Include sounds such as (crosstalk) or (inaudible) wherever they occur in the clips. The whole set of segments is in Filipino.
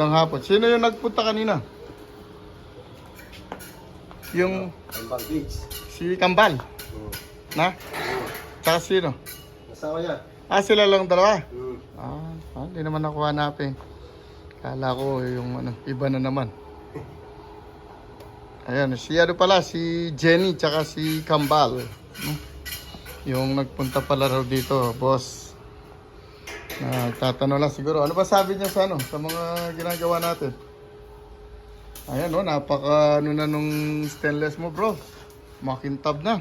ng hapon. Sino yung nagpunta kanina? Yung Ambang Beach. si Kambal. Hmm. Na? Tsaka sino? Asawa niya. Ah, sila lang dalawa. Hmm. Ah, ah, hindi naman ako hanapin. Kala ko yung ano, iba na naman. Ayan, si ano pala, si Jenny tsaka si Kambal. no? Yung nagpunta pala raw dito, boss. Nagtatanong lang siguro. Ano ba sabi niya sa ano, sa mga ginagawa natin? Ayan, no, napaka ano na nung stainless mo, bro. Makintab na.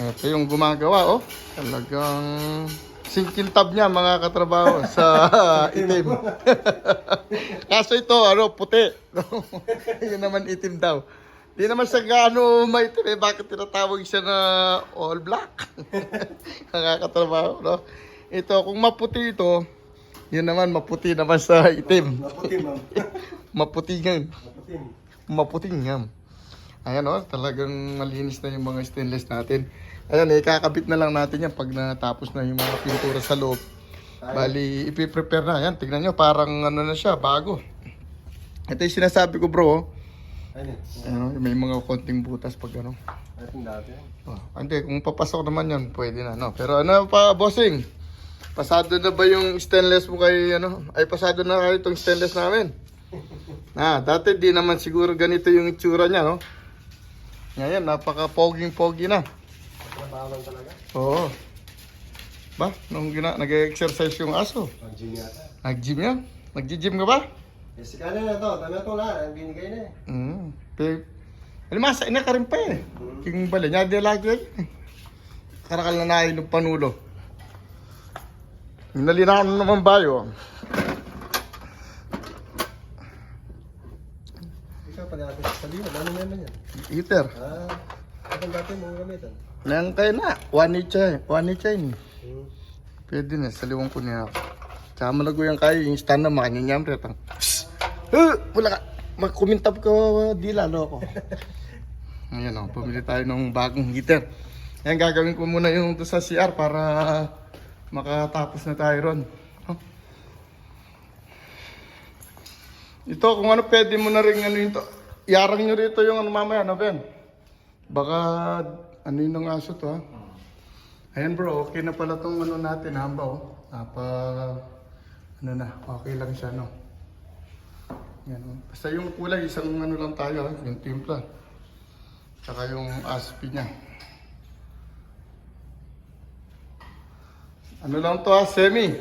Ito yung gumagawa, oh. Talagang singkintab niya mga katrabaho sa (laughs) itim. (laughs) Kaso ito, ano, puti. (laughs) Yun naman itim daw. Di naman siya gaano maitim eh. Bakit tinatawag siya na all black? mga katrabaho, no? Ito, kung maputi ito, yun naman maputi naman sa itim. Maputi, ma'am. (laughs) Maputi yan. Maputi. Maputing yan. Ayan o, talagang malinis na yung mga stainless natin. Ayan, eh, kakabit na lang natin yan pag natapos na yung mga pintura sa loob. Bali, ipiprepare na. Ayan, tignan nyo, parang ano na siya, bago. Ito yung sinasabi ko bro, oh. Ayun. ano, may mga konting butas pag ano. Ating dati. Oh, hindi, kung papasok naman yan, pwede na, no? Pero ano pa, bossing? Pasado na ba yung stainless mo kay, ano? Ay, pasado na kayo itong stainless namin. Ah, dati di naman siguro ganito yung itsura niya, no? Ngayon, napaka-poging-pogi na. Trabaho lang talaga. Oo. Ba, nung gina, nag-exercise yung aso. Ang gym yata. Nag-gym yan? Nag-gym ka ba? Eh, si Kanya na to. Tama to na. Ang binigay na eh. Mm. Pe, alimasa, ina ka rin pa eh. King bala, niya di lagi eh. Karakal na nahin ng panulo. Nalinakan na naman bayo. Ikaw pag natin sa liwan. Ano naman yan? Eater. Ah. Ano dati mong gamitan? Nang kayo na. One each eh. One each eh. Hmm. Pwede na. Saliwang ko niya. Tsaka malago yung kayo. Yung stand na makanyanyam. Retang. Uh, wala ka. Magkumintab ka. Di lalo ako. (laughs) Ayan o. Pumili tayo ng bagong heater. Ayan gagawin ko muna yung to sa CR para makatapos na tayo ron. Huh? Ito kung ano pwede mo na rin ano yung to. Iarang nyo rito yung ano mamaya. Ano Ben? Baka ano yun ng aso to ha? Ayan bro, okay na pala tong ano natin, hamba oh. Napa, ano na, okay lang siya no. Yan oh. Basta yung kulay, isang ano lang tayo ha, yung timpla. Tsaka yung aspi niya. Ano lang to ha, semi.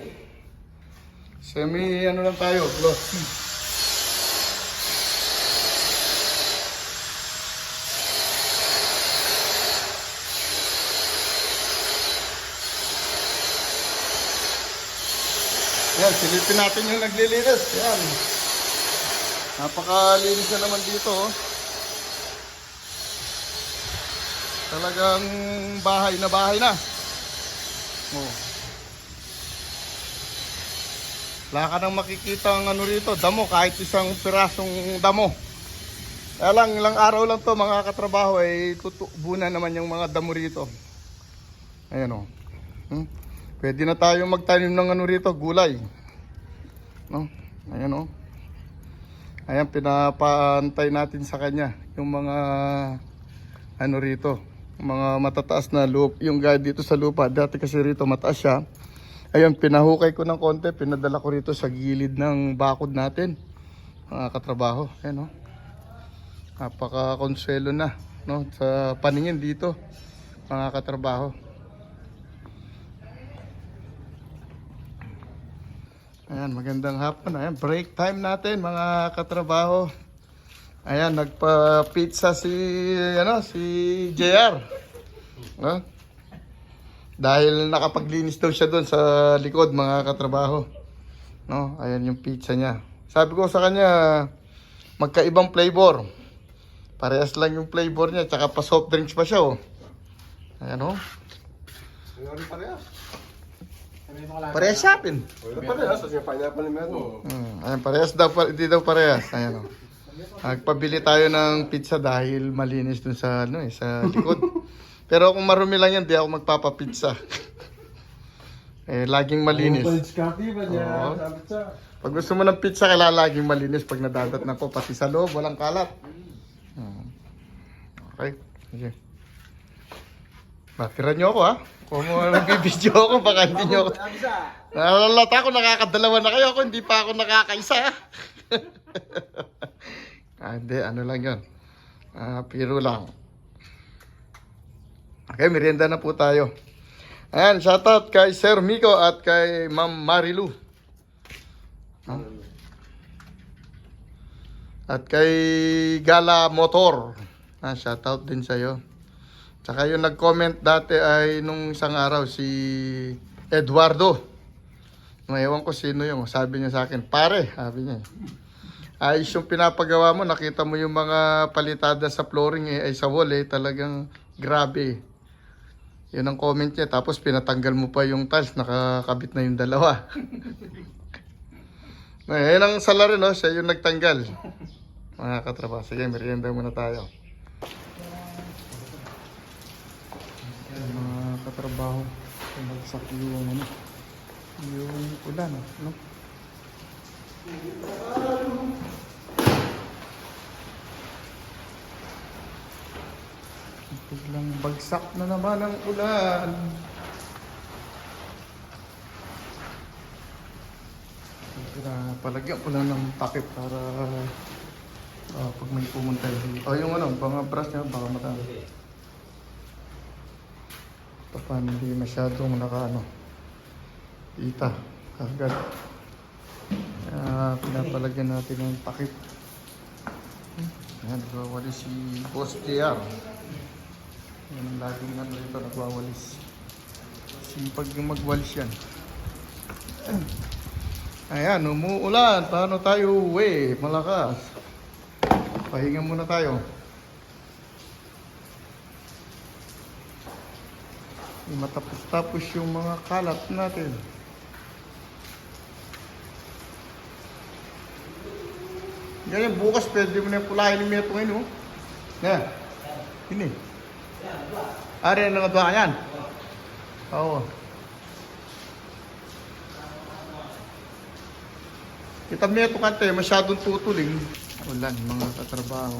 Semi ano lang tayo, glossy. Yan, silipin natin yung naglilinis. Yan. Napakalinis na naman dito. Oh. Talagang bahay na bahay na. Oh. Wala ka nang makikita ang ano rito, damo, kahit isang pirasong damo. Kaya lang, ilang araw lang to mga katrabaho, ay tutubunan naman yung mga damo rito. Ayan o. Hmm? Pwede na tayo magtanim ng ano rito, gulay. No? Ayan o. Ayan, pinapaantay natin sa kanya yung mga ano rito, mga matataas na lupa, yung gaya dito sa lupa. Dati kasi rito mataas siya. Ayun, pinahukay ko ng konti, pinadala ko rito sa gilid ng bakod natin. Mga katrabaho, ayan o. Napaka-konsuelo na, no, sa paningin dito, mga katrabaho. Ayan, magandang hapon. Ayan, break time natin mga katrabaho. Ayan, nagpa-pizza si, ano, si JR. No? Dahil nakapaglinis daw siya doon sa likod mga katrabaho. No, ayan yung pizza niya. Sabi ko sa kanya, magkaibang flavor. Parehas lang yung flavor niya, tsaka pa soft drinks pa siya, oh. Ayan, oh. Ano parehas? Parehas pin. Wala parehas. Kasi pineapple meron. Hmm, ayan, parehas daw, hindi daw parehas. Ayan, oh. Nagpabili tayo ng pizza dahil malinis dun sa, ano, eh, sa likod. Pero kung marumi lang yan, di ako magpapapizza. (laughs) Eh, laging malinis. Oo. Pag gusto mo ng pizza, kailangan laging malinis pag nadadat na ko. Pati sa loob, walang kalat. Hmm. Okay. Sige. Batiran nyo ako ha. Kung (laughs) mo nagbibideo ako, baka hindi nyo ako. Nalalata ko, nakakadalawa na kayo ako, hindi pa ako nakakaisa. (laughs) ah, hindi, ano lang yun. Ah, piro lang. Okay, merienda na po tayo. Ayan, shoutout kay Sir Miko at kay Ma'am Marilu. At kay Gala Motor. Ah, shoutout din sa'yo. Tsaka yung nag-comment dati ay nung isang araw si Eduardo. Ngayon ko sino yung sabi niya sa akin, pare, sabi niya. Ayos yung pinapagawa mo, nakita mo yung mga palitada sa flooring eh, ay sa wall eh, talagang grabe. Yun ang comment niya, tapos pinatanggal mo pa yung tiles, nakakabit na yung dalawa. (laughs) Ngayon ang salary no, siya yung nagtanggal. Mga katrabaho, sige, merienda muna tayo. Mga katrabaho, kumagsak yung ano, yung ulan, no? Biglang bagsak na naman ang ulan. Kaya palagyan ko lang ng takip para ah, pag may pumunta dito. Oh, yung ano, mga brush niya, baka madami. Pa hindi masyadong naka ano, kita, kagad. Kaya pinapalagyan natin ng takip. Ayan, nagwawalis si Boss JR. Yan ang laging ano rito, nagwawalis. Simpag yung magwalis yan. (clears throat) Ayan, umuulan. Paano tayo uwi? Malakas. Pahinga muna tayo. Matapos-tapos yung mga kalat natin. Ganyan, bukas pwede mo na yung pulahin ni Meto ngayon, oh. Yan. Ini. Ari na nga ba yan? Oo. Kita Meto kante, masyadong tutuling. Ulan, mga katrabaho.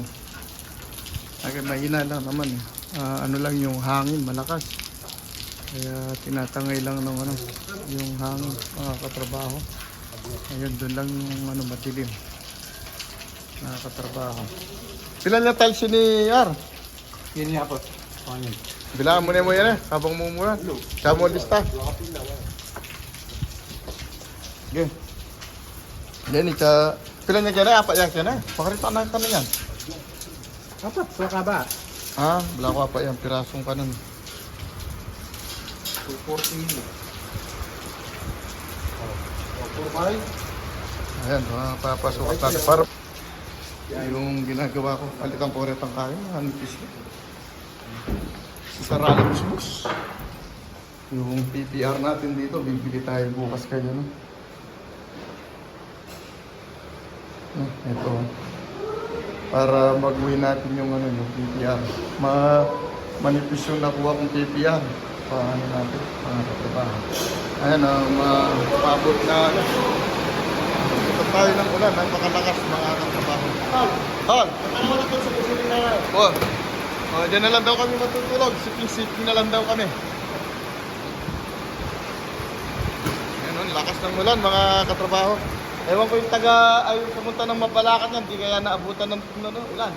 Ay, mahina lang naman. Ah, ano lang yung hangin, malakas. Kaya tinatangay lang ng ano, yung hangin, mga katrabaho. Ayun, doon lang yung ano, matilim. Mga katrabaho. Sila niya talsi ni R. Yan niya po. Pangin. Bilangan mo na mo yan eh, habang mumura. Siya mo lista. Okay. Yan, ika... Pila niya kaya apat yan kaya Pakarita na kami yan. Apat, so ka ba? Ah, wala ko apat yan, pirasong kanan. 240. Oh, 45. Ayan, papasok at. Para yung ginagawa ko, palitan ko rin ang kain, hanipis ko. Sa Rally Busbus. Yung PPR natin dito, bibili tayo bukas kayo, no? Ah, Ito. Para mag-uwi natin yung ano, yung PPR. Ma manipis yung nakuha kong PPR. Paano natin, mga katrabaho. Ayan, uh, mapabot na ano. Ito tayo ng ulan, napakalakas mga katrabaho. Hal! Hal! Ano na to sa kusunin na? Oh, oh, dyan na lang daw kami matutulog. Siping-siping na lang daw kami. Ayan, oh, lakas ng ulan mga katrabaho. Ewan ko yung taga, ay yung pumunta ng Mabalakat yan, di kaya naabutan ng ano, ulan.